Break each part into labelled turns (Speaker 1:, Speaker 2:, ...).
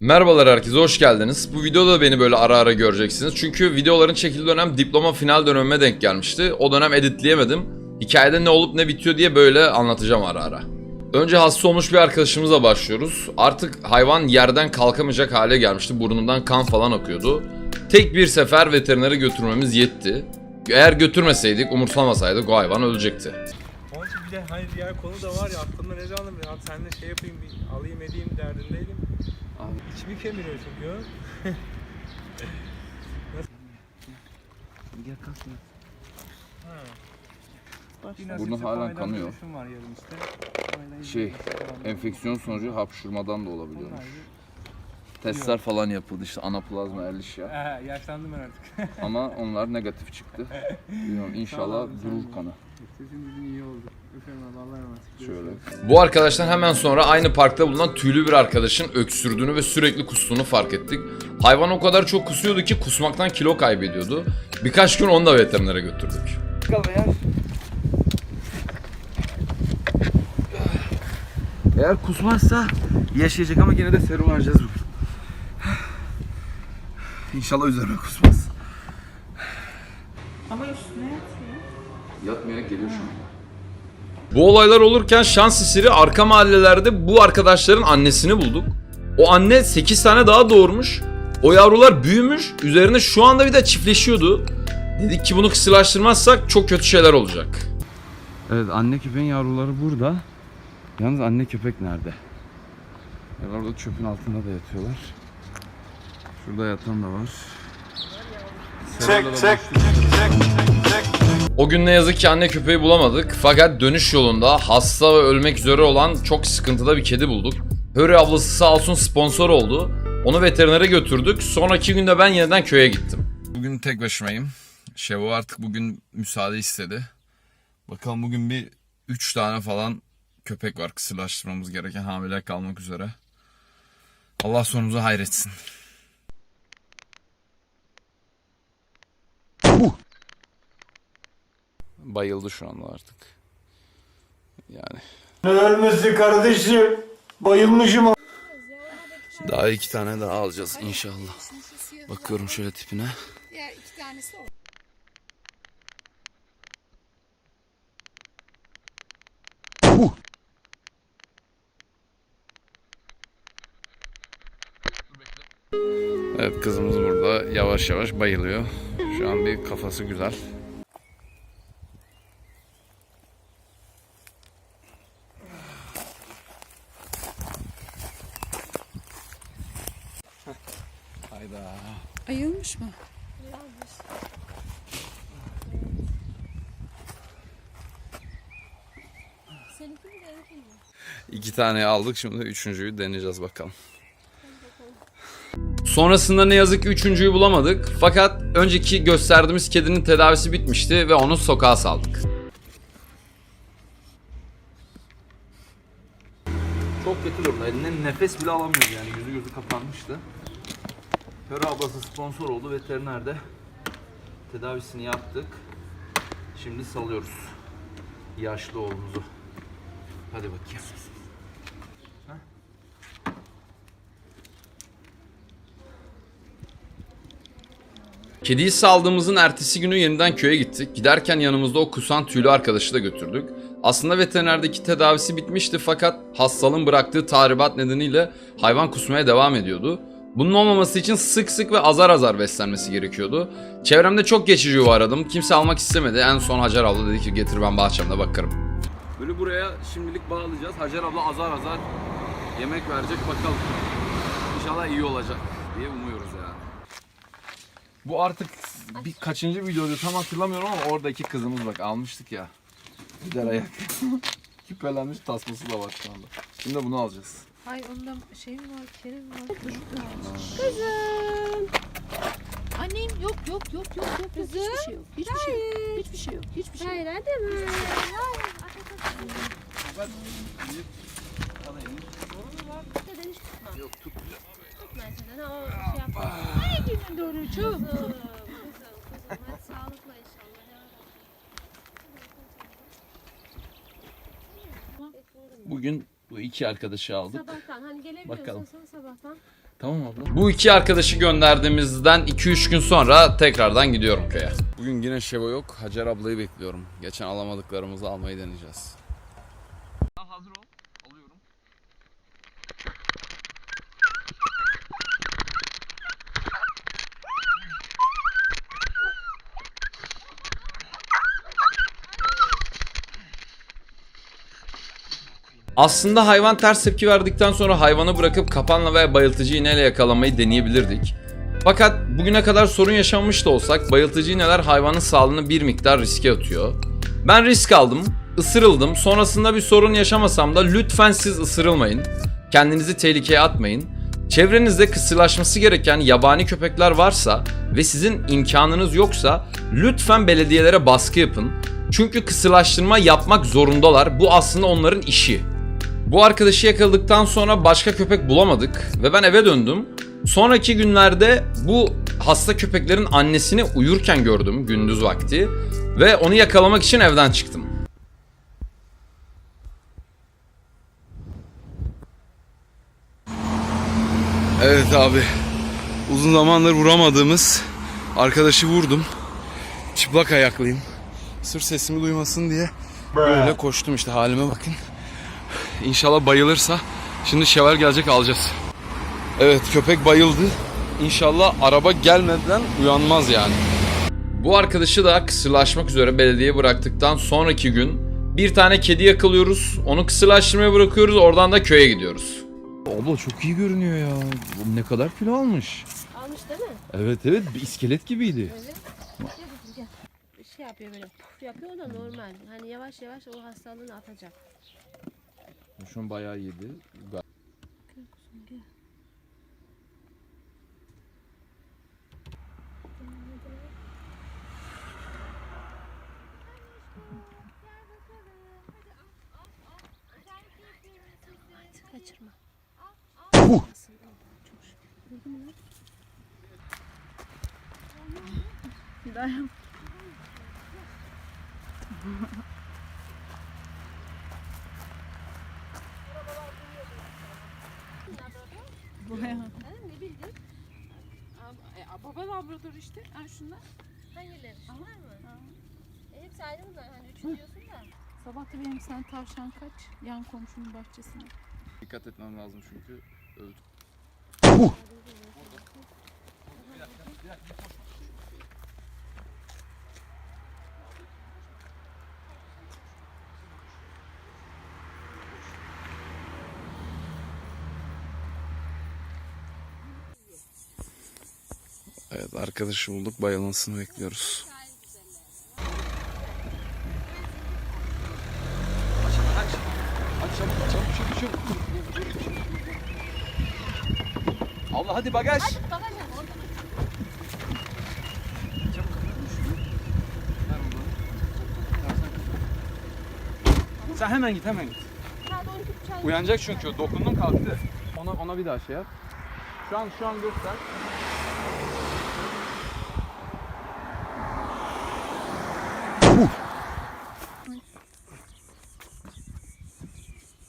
Speaker 1: Merhabalar herkese hoş geldiniz. Bu videoda beni böyle ara ara göreceksiniz. Çünkü videoların çekildiği dönem diploma final dönemime denk gelmişti. O dönem editleyemedim. Hikayede ne olup ne bitiyor diye böyle anlatacağım ara ara. Önce hasta olmuş bir arkadaşımızla başlıyoruz. Artık hayvan yerden kalkamayacak hale gelmişti. Burnundan kan falan akıyordu. Tek bir sefer veterinere götürmemiz yetti. Eğer götürmeseydik, umursamasaydık o hayvan ölecekti.
Speaker 2: Onun bir de hani diğer konu da var ya aklımda ne zamandır abi sen de şey yapayım bir alayım edeyim derdindeydim.
Speaker 3: Abi.
Speaker 2: İçimi kemiriyor
Speaker 3: kalk ya.
Speaker 2: Ha.
Speaker 3: Burnu halen kanıyor.
Speaker 2: var yarın işte.
Speaker 3: Şey. Enfeksiyon sonucu hapşurmadan da olabiliyormuş. Testler falan yapıldı işte anaplazma erlişya.
Speaker 2: Ee, yaşlandım ben artık.
Speaker 3: Ama onlar negatif çıktı. Bilmiyorum inşallah durur kanı.
Speaker 2: Sesin bizim iyi oldu.
Speaker 3: Şöyle.
Speaker 1: Bu arkadaştan hemen sonra aynı parkta bulunan tüylü bir arkadaşın öksürdüğünü ve sürekli kustuğunu fark ettik. Hayvan o kadar çok kusuyordu ki kusmaktan kilo kaybediyordu. Birkaç gün onu da veterinere götürdük.
Speaker 3: Eğer kusmazsa yaşayacak ama yine de serum vereceğiz bugün. İnşallah üzerine kusmaz.
Speaker 4: Ama üstüne yatıyor.
Speaker 3: Yatmaya geliyor şu an.
Speaker 1: Bu olaylar olurken şans eseri arka mahallelerde bu arkadaşların annesini bulduk. O anne 8 tane daha doğurmuş. O yavrular büyümüş. Üzerine şu anda bir de çiftleşiyordu. Dedik ki bunu kısırlaştırmazsak çok kötü şeyler olacak.
Speaker 3: Evet anne köpeğin yavruları burada. Yalnız anne köpek nerede? Ya orada çöpün altında da yatıyorlar. Şurada yatan da var. Çek çek.
Speaker 1: O gün ne yazık ki anne köpeği bulamadık. Fakat dönüş yolunda hasta ve ölmek üzere olan çok sıkıntıda bir kedi bulduk. Hörü ablası sağ olsun sponsor oldu. Onu veterinere götürdük. Sonraki günde ben yeniden köye gittim. Bugün tek başımayım. Şevo artık bugün müsaade istedi. Bakalım bugün bir 3 tane falan köpek var kısırlaştırmamız gereken hamile kalmak üzere. Allah sonumuzu hayretsin.
Speaker 3: Bayıldı şu anda artık. Yani.
Speaker 5: Ölmesi kardeşim. Bayılmışım.
Speaker 3: Daha iki tane daha alacağız inşallah. Bakıyorum şöyle tipine.
Speaker 4: Diğer iki tanesi o.
Speaker 3: Evet kızımız burada yavaş yavaş bayılıyor. Şu an bir kafası güzel. Hayda.
Speaker 4: Ayılmış mı?
Speaker 3: İki tane aldık şimdi üçüncüyü deneyeceğiz bakalım.
Speaker 1: Sonrasında ne yazık ki üçüncüyü bulamadık. Fakat önceki gösterdiğimiz kedinin tedavisi bitmişti ve onu sokağa saldık.
Speaker 3: Çok kötü durumda. Elinden nefes bile alamıyordu yani. Yüzü gözü kapanmıştı. Pera ablası sponsor oldu. Veterinerde tedavisini yaptık. Şimdi salıyoruz. Yaşlı oğlumuzu. Hadi bakayım.
Speaker 1: Kediyi saldığımızın ertesi günü yeniden köye gittik. Giderken yanımızda o kusan tüylü arkadaşı da götürdük. Aslında veterinerdeki tedavisi bitmişti fakat hastalığın bıraktığı tahribat nedeniyle hayvan kusmaya devam ediyordu. Bunun olmaması için sık sık ve azar azar beslenmesi gerekiyordu. Çevremde çok geçici yuva aradım. Kimse almak istemedi. En son Hacer abla dedi ki getir ben bahçemde bakarım.
Speaker 3: Böyle buraya şimdilik bağlayacağız. Hacer abla azar azar yemek verecek bakalım. İnşallah iyi olacak diye umuyoruz yani. Bu artık bir kaçıncı videoydu tam hatırlamıyorum ama oradaki kızımız bak almıştık ya. Gider ayak. Küpelenmiş tasması da var şu anda. Şimdi bunu alacağız.
Speaker 4: Ay onda şey mi var, Kerim var. Dur, dur. Kızım. Annem yok yok yok yok yok. yok. Hiçbir şey yok. Hiçbir şey yok. Hiçbir şey yok. Hiçbir şey yok. Hayır hadi mi?
Speaker 3: Yok tut.
Speaker 4: Mesela o şey yapma. Ay günün doğru çok. Kızım, kızım, hadi sağlıkla inşallah.
Speaker 3: Bugün bu iki arkadaşı aldık.
Speaker 4: Sabahtan hani gelebiliyorsan
Speaker 3: Bakalım.
Speaker 4: sabahtan
Speaker 3: Tamam abla.
Speaker 1: Bu iki arkadaşı gönderdiğimizden 2-3 gün sonra tekrardan gidiyorum köye.
Speaker 3: Bugün yine Şevo yok. Hacer ablayı bekliyorum. Geçen alamadıklarımızı almayı deneyeceğiz.
Speaker 1: Aslında hayvan ters tepki verdikten sonra hayvanı bırakıp kapanla veya bayıltıcı iğneyle yakalamayı deneyebilirdik. Fakat bugüne kadar sorun yaşanmış da olsak bayıltıcı iğneler hayvanın sağlığını bir miktar riske atıyor. Ben risk aldım, ısırıldım. Sonrasında bir sorun yaşamasam da lütfen siz ısırılmayın. Kendinizi tehlikeye atmayın. Çevrenizde kısırlaşması gereken yabani köpekler varsa ve sizin imkanınız yoksa lütfen belediyelere baskı yapın. Çünkü kısırlaştırma yapmak zorundalar. Bu aslında onların işi. Bu arkadaşı yakaladıktan sonra başka köpek bulamadık ve ben eve döndüm. Sonraki günlerde bu hasta köpeklerin annesini uyurken gördüm gündüz vakti ve onu yakalamak için evden çıktım.
Speaker 3: Evet abi. Uzun zamandır vuramadığımız arkadaşı vurdum. Çıplak ayaklıyım. Sırf sesimi duymasın diye böyle koştum işte halime bakın. İnşallah bayılırsa şimdi şeval gelecek alacağız. Evet köpek bayıldı. İnşallah araba gelmeden uyanmaz yani.
Speaker 1: Bu arkadaşı da kısırlaşmak üzere belediyeye bıraktıktan sonraki gün bir tane kedi yakalıyoruz. Onu kısırlaştırmaya bırakıyoruz. Oradan da köye gidiyoruz.
Speaker 3: Abla çok iyi görünüyor ya. Ne kadar kilo almış.
Speaker 4: Almış değil mi?
Speaker 3: Evet evet bir iskelet gibiydi.
Speaker 4: Bir şey yapıyor böyle puf yapıyor da normal. Hani yavaş yavaş o hastalığını atacak.
Speaker 3: Şu an bayağı yedi.
Speaker 4: Kaçırma. Ne
Speaker 6: Labrador işte. Ha şunlar.
Speaker 4: Hangileri? Şunlar mı? E, hepsi aynı bunlar. Hani üçü diyorsun da.
Speaker 6: Sabah da benim sen tavşan kaç. Yan komşunun bahçesine.
Speaker 3: Dikkat etmem lazım çünkü öldü. Evet arkadaşı bulduk bayılmasını bekliyoruz. Allah hadi bagaj. Sen hemen git hemen git. Uyanacak çünkü o. dokundum kalktı. Ona ona bir daha şey yap. Şu an şu an göster.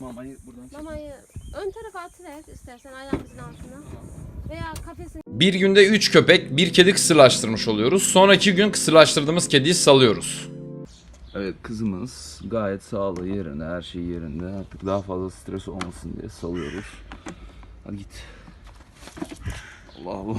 Speaker 3: Mamayı buradan çek.
Speaker 4: Mamayı ön tarafa atıver istersen ayağımızın altına. Veya kafesin
Speaker 1: Bir günde 3 köpek, bir kedi kısırlaştırmış oluyoruz. Sonraki gün kısırlaştırdığımız kediyi salıyoruz.
Speaker 3: Evet kızımız gayet sağlığı yerinde, her şey yerinde. Artık daha fazla stres olmasın diye salıyoruz. Hadi git. Allah Allah.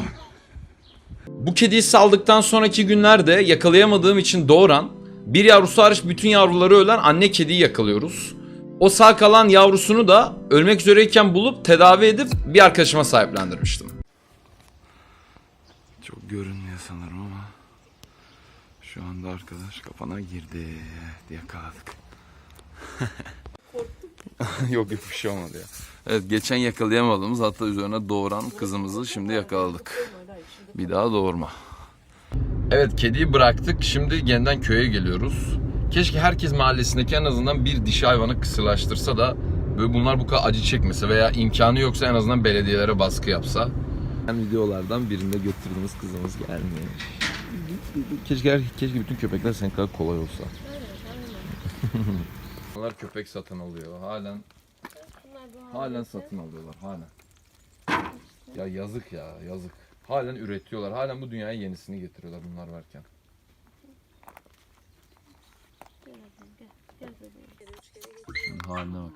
Speaker 1: Bu kediyi saldıktan sonraki günlerde yakalayamadığım için doğuran, bir yavrusu hariç bütün yavruları ölen anne kediyi yakalıyoruz. O sağ kalan yavrusunu da ölmek üzereyken bulup tedavi edip bir arkadaşıma sahiplendirmiştim.
Speaker 3: Çok görünmüyor sanırım ama şu anda arkadaş kapana girdi. Yakaladık. yok yok bir şey olmadı ya. Evet geçen yakalayamadığımız hatta üzerine doğuran kızımızı şimdi yakaladık. Bir daha doğurma.
Speaker 1: Evet kediyi bıraktık. Şimdi yeniden köye geliyoruz. Keşke herkes mahallesindeki en azından bir dişi hayvanı kısırlaştırsa da böyle bunlar bu kadar acı çekmese veya imkanı yoksa en azından belediyelere baskı yapsa. videolardan birinde götürdüğümüz kızımız gelmiş. Keşke, keşke bütün köpekler senin kadar kolay olsa. Bunlar köpek satın alıyor. Halen halen satın alıyorlar. Halen. Ya yazık ya yazık. Halen üretiyorlar. Halen bu dünyaya yenisini getiriyorlar bunlar varken. Haline bak.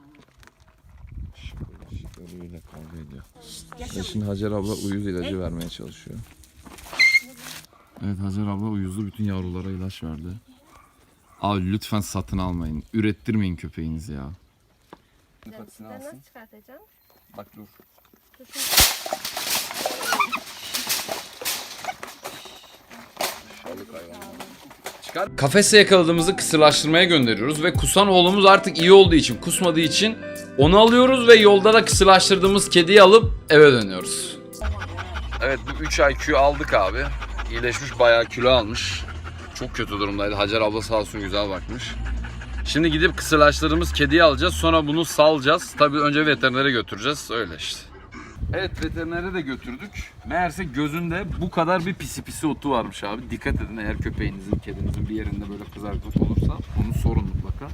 Speaker 1: Ölüyle kavga ediyor. Ve şimdi Hacer abla uyuz ilacı vermeye çalışıyor. Evet Hacer abla uyuzlu bütün yavrulara ilaç verdi. Abi lütfen satın almayın. Ürettirmeyin köpeğinizi ya.
Speaker 3: Patisini alsın.
Speaker 4: çıkartacağım?
Speaker 3: Bak dur.
Speaker 1: Kafese yakaladığımızı kısırlaştırmaya gönderiyoruz ve kusan oğlumuz artık iyi olduğu için, kusmadığı için onu alıyoruz ve yolda da kısırlaştırdığımız kediyi alıp eve dönüyoruz. Evet bu 3 IQ aldık abi. İyileşmiş bayağı kilo almış. Çok kötü durumdaydı. Hacer abla sağ olsun güzel bakmış. Şimdi gidip kısırlaştırdığımız kediyi alacağız. Sonra bunu salacağız. Tabii önce veterinere götüreceğiz. Öyle işte.
Speaker 3: Evet veterinere de götürdük. Meğerse gözünde bu kadar bir pisi pisi otu varmış abi. Dikkat edin eğer köpeğinizin, kedinizin bir yerinde böyle kızarıklık olursa onu sorun mutlaka.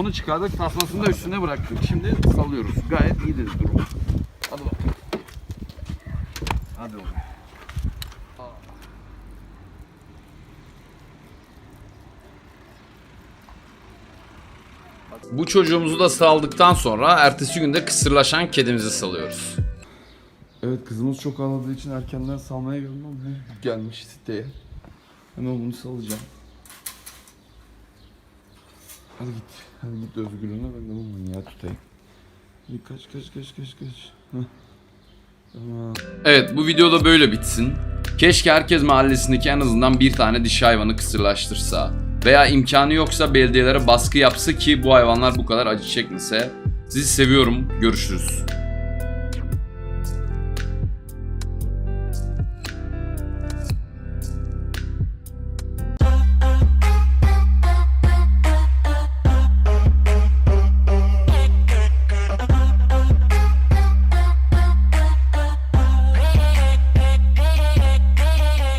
Speaker 3: Onu çıkardık tasmasını da üstüne bıraktık. Şimdi salıyoruz. Gayet iyi dedi durum. Hadi bakalım. Hadi oğlum.
Speaker 1: Bu çocuğumuzu da saldıktan sonra ertesi günde kısırlaşan kedimizi salıyoruz.
Speaker 3: Evet kızımız çok ağladığı için erkenden salmaya geldim ama gelmiş siteye. Hemen bunu salacağım. Hadi git. Hadi git özgürlüğüne ben de bu manyağı tutayım. Hadi kaç kaç kaç kaç kaç. Heh. Tamam.
Speaker 1: Evet bu videoda böyle bitsin. Keşke herkes mahallesindeki en azından bir tane dişi hayvanı kısırlaştırsa. Veya imkanı yoksa belediyelere baskı yapsa ki bu hayvanlar bu kadar acı çekmese. Sizi seviyorum. Görüşürüz.